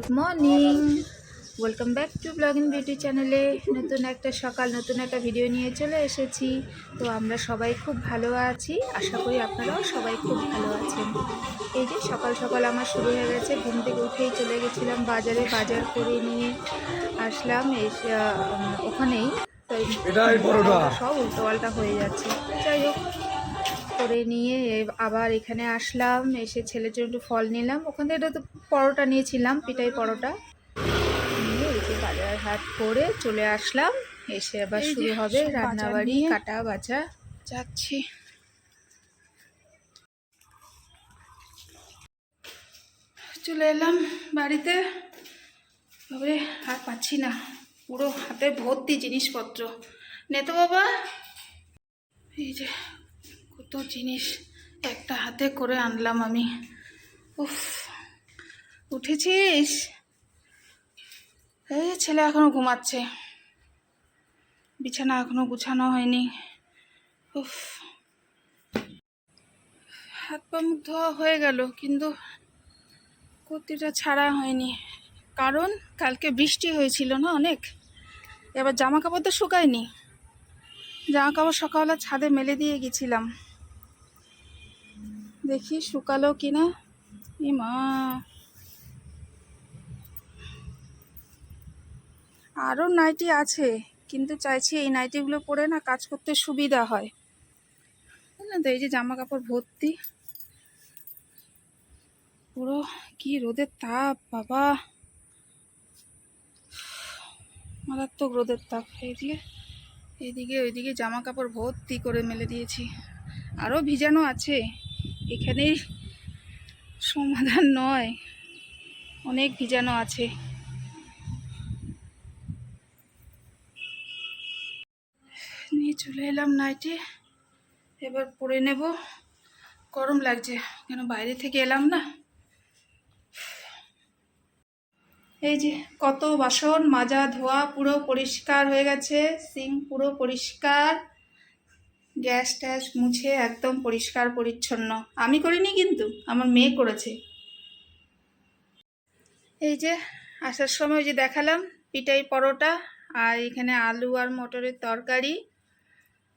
Good morning welcome back to blogging beauty চ্যানেলে নতুন একটা সকাল নতুন একটা ভিডিও নিয়ে চলে এসেছি। তো আমরা সবাই খুব ভালো আছি। আশা করি আপনারাও সবাই খুব ভালো আছেন। এই যে সকাল সকাল আমার শুরু হয়ে গেছে। ঘুম থেকে উঠেই চলে গেছিলাম বাজারে। বাজার করে নিয়ে আসলাম। ওখানেই। এই পরোটা। সব উল্টো পাল্টা হয়ে যাচ্ছে। যাই হোক। করে নিয়ে আবার এখানে আসলাম এসে ছেলের জন্য একটু ফল নিলাম। ওখান থেকে একটা তো পরোটা নিয়েছিলাম পিঠাই পরোটা। নিয়ে যে বাজার হাট করে চলে আসলাম। এসে আবার শুরু হবে রান্নাবাড়ি কাটা বাজা যাচ্ছি। চলে এলাম বাড়িতে। তবে আর পাচ্ছি না। পুরো হাতে ভর্তি জিনিসপত্র। নেতো বাবা। এই যে কত জিনিস একটা হাতে করে আনলাম আমি। উফ, উঠেছিস? এই ছেলে এখনও ঘুমাচ্ছে। বিছানা এখনও গুছানো হয়নি। উফ। হাত পা মুখ ধোয়া হয়ে গেল, কিন্তু কুর্তিটা ছাড়া হয়নি। কারণ কালকে বৃষ্টি হয়েছিল না অনেক? এবার জামা কাপড় তো শুকায়নি। জামা কাপড় সকালবেলা ছাদে মেলে দিয়ে গেছিলাম। দেখি শুকালো কিনা। ই মা আরও নাইটি আছে, কিন্তু চাইছি এই নাইটিগুলো পরে না কাজ করতে সুবিধা হয়। বুঝলেন তো, এই যে জামা কাপড় ভর্তি। পুরো কি রোদের তাপ, বাবা। মারাত্মক রোদের তাপ। এইদিকে এইদিকে, ওইদিকে জামা কাপড় ভর্তি করে মেলে দিয়েছি। আরও ভিজানো আছে। এখানেই সমাধান নয়। অনেক ভিজানো আছে। নিয়ে চলে এলাম নাইটে। এবার পরে নেব। গরম লাগছে, কেন বাইরে থেকে এলাম না? এই যে কত বাসন, মাজা, ধোয়া পুরো পরিষ্কার হয়ে গেছে, সিং পুরো পরিষ্কার। গ্যাস ট্যাস মুছে একদম পরিষ্কার পরিচ্ছন্ন। আমি করিনি কিন্তু, আমার মেয়ে করেছে। এই যে, আসার সময় যে দেখালাম পিটাই পরোটা, আর এখানে আলু আর মটরের তরকারি,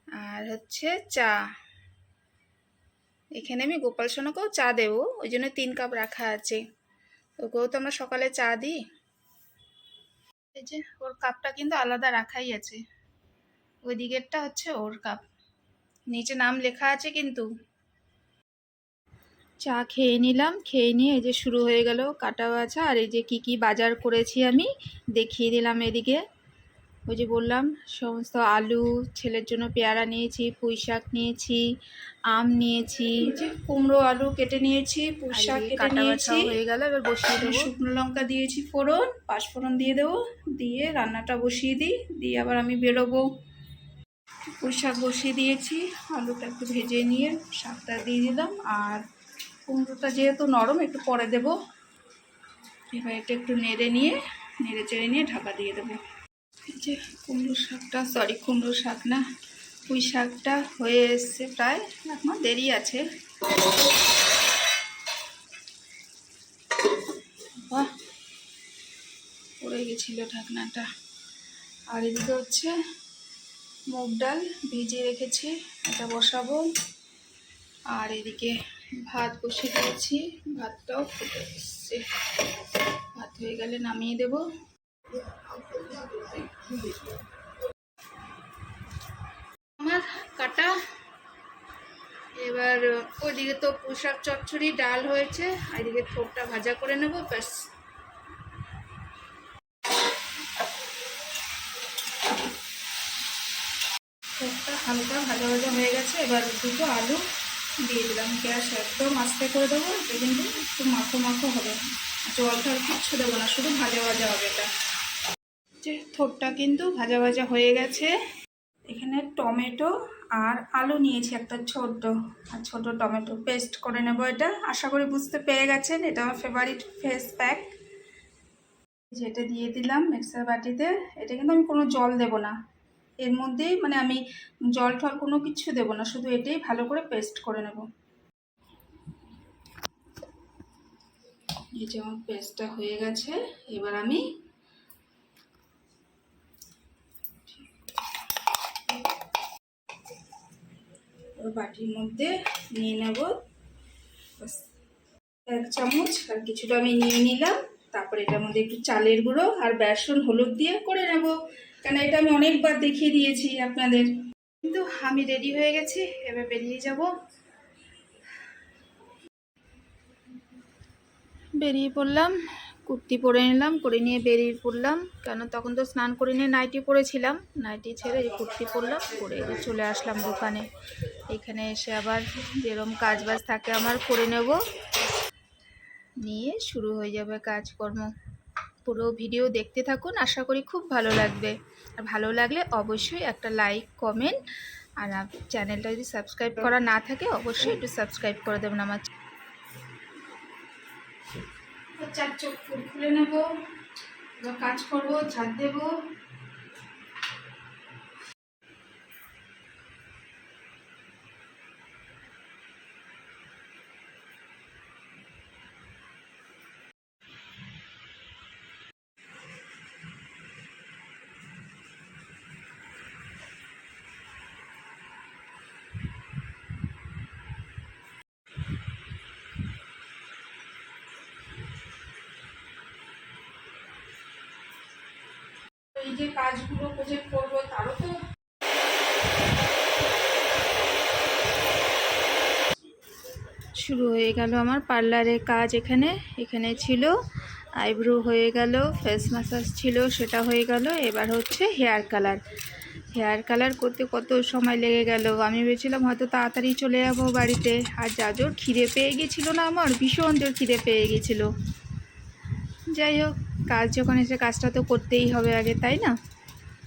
আর হচ্ছে চা। এখানে আমি গোপাল সোনাকেও চা দেবো, ওই জন্য তিন কাপ রাখা আছে। ওকেও তো আমরা সকালে চা দিই। এই যে, ওর কাপটা কিন্তু আলাদা রাখাই আছে। ওই দিকেরটা হচ্ছে ওর কাপ। নিচে নাম লেখা আছে কিন্তু। চা খেয়ে নিলাম খেয়ে নিয়ে এই যে শুরু হয়ে গেল কাটা বাছা। আর এই যে কি কি বাজার করেছি আমি দেখিয়ে দিলাম এদিকে। ওই যে বললাম সমস্ত আলু ছেলের জন্য পেয়ারা নিয়েছি পুঁই শাক নিয়েছি আম নিয়েছি। কুমড়ো আলু কেটে নিয়েছি পুঁই শাক কেটে নিয়েছি। হয়ে গেল এবার বসিয়ে দেবো। শুকনো লঙ্কা দিয়েছি ফোড়ন পাঁচফোড়ন দিয়ে দেবো। দিয়ে রান্নাটা বসিয়ে দিই দিয়ে আবার আমি বেরোবো। পুঁই শাক বসিয়ে দিয়েছি। আলুটা একটু ভেজে নিয়ে শাকটা দিয়ে দিলাম। আর কুমড়োটা যেহেতু নরম, একটু পরে দেবো। এবার এটা একটু নেড়ে নিয়ে, নেড়ে চেড়ে নিয়ে ঢাকা দিয়ে দেবো। যে কুমড়ো শাকটা সরি কুমড়ো শাক না, পুঁই শাকটা হয়ে এসছে প্রায়, এখনও দেরি আছে। বাহ, পড়ে গেছিল ঢাকনাটা। আর এদিকে হচ্ছে মুগ ডাল ভিজিয়ে রেখেছি, এটা বসাবো। আর এদিকে ভাত বসিয়ে দিয়েছি, ভাতটাও ফুটে এসছে। ভাত হয়ে গেলে নামিয়ে দেব। আমার কাটা। এবার ওইদিকে তো পোশাক চচ্চড়ি, ডাল হয়েছে, আর এদিকে থোপটা ভাজা করে নেব, ব্যাস থোপটা হালকা ভাজা ভাজা হয়ে গেছে, এবার দুটো আলু দিয়ে দিলাম। গ্যাস একদম আস্তে করে দেবো এটা কিন্তু একটু মাখো মাখো হবে জল টল কিচ্ছু দেবো না, শুধু ভাজা ভাজা হবে এটা। যে থোপটা কিন্তু ভাজা ভাজা হয়ে গেছে। এখানে টমেটো আর আলু নিয়েছি, একটা ছোট, আর ছোট টমেটো। পেস্ট করে নেব এটা। আশা করি বুঝতে পেরে গেছেন, এটা আমার ফেভারিট ফেস প্যাক যেটা দিয়ে দিলাম মিক্সার বাটিতে। এটা কিন্তু আমি কোনো জল দেব না। এর মধ্যেই মানে আমি জল টল কোনো কিছু দেব না, শুধু এটাই ভালো করে পেস্ট করে নেব। এই যে আমার পেস্টটা হয়ে গেছে, এবার আমি বাটির মধ্যে নিয়ে নেব। এক চামচ আর কিছুটা আমি নিয়ে নিলাম, তারপরে এটার মধ্যে একটু চালের গুঁড়ো আর বেসন হলুদ দিয়ে করে নেব। কেন এটা আমি অনেকবার দেখিয়ে দিয়েছি আপনাদের। কিন্তু আমি রেডি হয়ে গেছি, এবার বেরিয়ে যাব। বেরিয়ে পড়লাম, কুর্তি পরে নিলাম করে নিয়ে বেরিয়ে পড়লাম। কেন তখন তো স্নান করে নিয়ে নাইটি পরেছিলাম নাইটি ছেড়ে এই কুর্তি পরলাম, পরে চলে আসলাম দোকানে। এখানে এসে আবার যেরকম কাজ বাজ থাকে, আমার করে নেব। নিয়ে শুরু হয়ে যাবে কাজকর্ম। পুরো ভিডিও দেখতে থাকুন। আশা করি খুব ভালো লাগবে। আর ভালো লাগলে অবশ্যই একটা লাইক, কমেন্ট আর চ্যানেলটা যদি সাবস্ক্রাইব করা না থাকে অবশ্যই একটু সাবস্ক্রাইব করে দেবেন আমার চোখ ফুল খুলে নেব কাজ করব ছাড় দেবো। এই যে কাজগুলো প্রজেক্ট করব, তারও তো শুরু হয়ে গেল আমার পার্লারের কাজ এখানে। এখানে ছিল আইব্রো হয়ে গেল, ফেস ম্যাসাজ ছিল, সেটা হয়ে গেল। এবার হচ্ছে হেয়ার কালার। হেয়ার কালার করতে কত সময় লেগে গেল? আমি ভেবেছিলাম হয়তো তাড়াতাড়ি চলে যাব বাড়িতে। আর যা জোর খিদে পেয়ে গেছিল না আমার? ভীষণ জোর খিদে পেয়ে গেছিল। যাই হোক কাজ যখন এসে কাজটা তো করতেই হবে আগে, তাই না?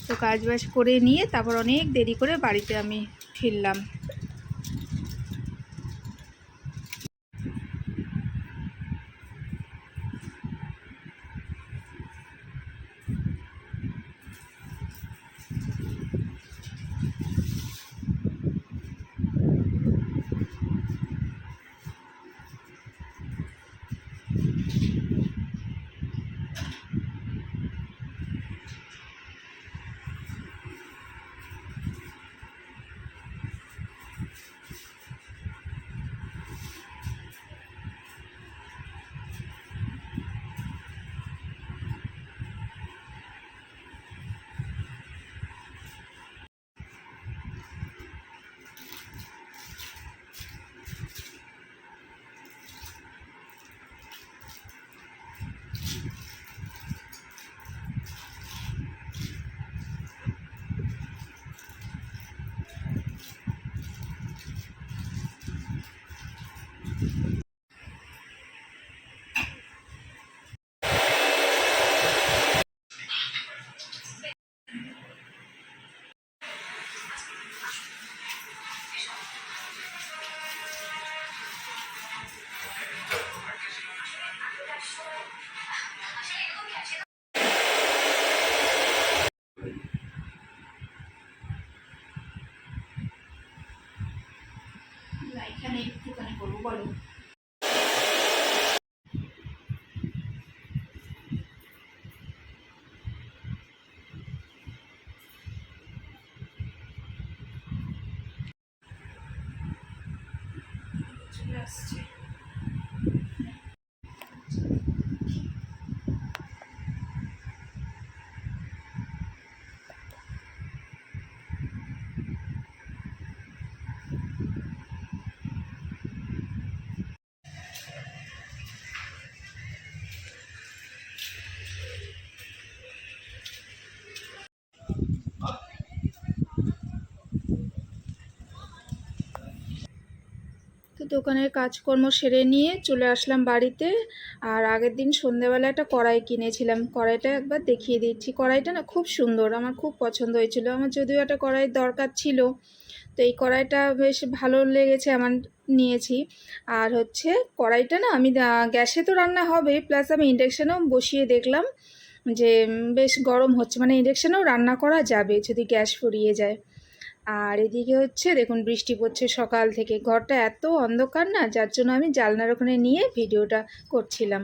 তো কাজ বাজ করে নিয়ে তারপর অনেক দেরি করে বাড়িতে আমি ফিরলাম। আসছে দোকানের কাজকর্ম সেরে নিয়ে চলে আসলাম বাড়িতে। আর আগের দিন সন্ধেবেলা একটা কড়াই কিনেছিলাম। কড়াইটা একবার দেখিয়ে দিচ্ছি। কড়াইটা না খুব সুন্দর, আমার খুব পছন্দ হয়েছিল। আমার যদিও একটা কড়াইয়ের দরকার ছিল, তো এই কড়াইটা বেশ ভালো লেগেছে আমার নিয়েছি। আর হচ্ছে কড়াইটা না আমি গ্যাসে তো রান্না হবে, প্লাস আমি ইন্ডাকশানেও বসিয়ে দেখলাম যে বেশ গরম হচ্ছে। মানে ইন্ডাকশানেও রান্না করা যাবে যদি গ্যাস ফুরিয়ে যায়। আর এদিকে হচ্ছে, দেখুন, বৃষ্টি পড়ছে সকাল থেকে। ঘরটা এত অন্ধকার না, যার জন্য আমি জালনার ওখানে নিয়ে ভিডিওটা করছিলাম।